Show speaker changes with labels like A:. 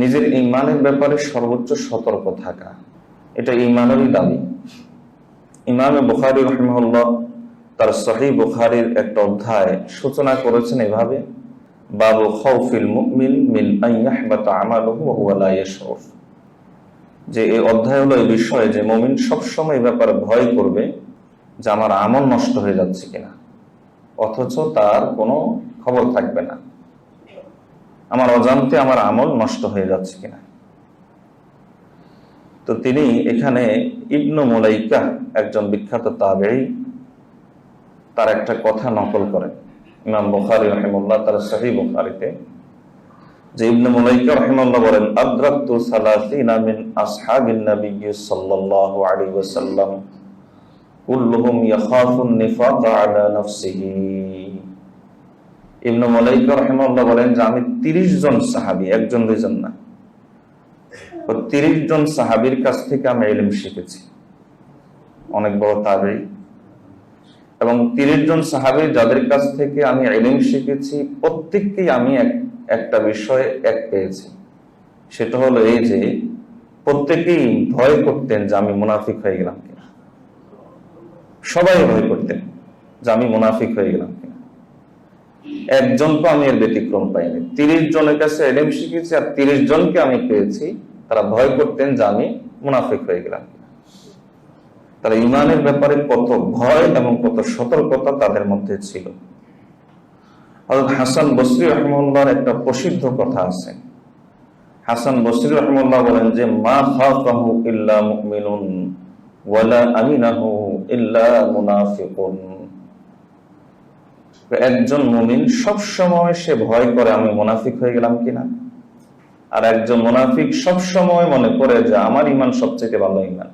A: নিজের ইমানের ব্যাপারে সর্বোচ্চ সতর্ক থাকা। এটা ইমানেরই দাবি। ইমামে বুখারি রহমল্লাহ তার সহি বুখারির একটা অধ্যায় সূচনা করেছেন এভাবে, বাবু খৌফিল মুমিন মিন আইয়াহবাতা আমালুহু ওয়া হুয়া লা যে এই অধ্যায় হলো এই বিষয়ে যে মুমিন সবসময় ব্যাপারে ভয় করবে যে আমার আমল নষ্ট হয়ে যাচ্ছে কিনা, অথচ তার কোনো খবর থাকবে না। আমার অজান্তে আমার আমল নষ্ট হয়ে যাচ্ছে কিনা। তো তিনি এখানে ইবনু মুলাইকা একজন বিখ্যাত তাবেই তার একটা কথা নকল করেন। ইমাম বুখারী রহিমুল্লাহ তার সহি বুখারীতে, যে ইবনু মুলাইকা রহিমাল্লাহ বলেন, আদরাকতু সালাসিনা মিন আসহাবিন নবী সাল্লাল্লাহু আলাইহি ওয়াসাল্লাম, কুল্লুহুম ইয়াখাফুন নিফাক আলা নাফসিহি। ইবনু মুলাইকা রহিমাল্লাহ বলেন যে আমি 30 জন সাহাবী, একজন, দুইজন না। তো 30 জন সাহাবীর কাছ থেকে আমি ইলম শিখেছি। অনেক বড় তাবেই। এবং 30 জন সাহাবী যাদের কাছ থেকে আমি ইলম শিখেছি, প্রত্যেককেই আমি এক, একটা বিষয়ে এক পেয়েছি। সেটা হলো এই যে, প্রত্যেকেই ভয় করতেন যে আমি মুনাফিক হয়ে গেলাম সবাই ভয় করতেন যে আমি মুনাফিক হয়ে গেলাম একজন তো আমি এর ব্যতিক্রম পাইনি। তিরিশ জনের কাছে এলেম শিখেছি আর তিরিশ জনকে আমি পেয়েছি। তারা ভয় করতেন যে আমি মুনাফিক হয়ে গেলাম। তারা ইমানের ব্যাপারে কত ভয় এবং কত সতর্কতা তাদের মধ্যে ছিল। হাসান বসরি রহমুল্লাহর একটা প্রসিদ্ধ কথা আছে। হাসান বসরি রহমুল্লাহ বলেন যে, মা খাফাহু ইল্লা মুমিনুন, ওয়ালা আমিনাহু ইল্লা মুনাফিকুন। একজন মুমিন সব সময় সে ভয় করে, আমি মোনাফিক হয়ে গেলাম কিনা? আর একজন মোনাফিক সব সময় মনে করে যে, আমার ইমান সবচেয়ে ভালো ইমান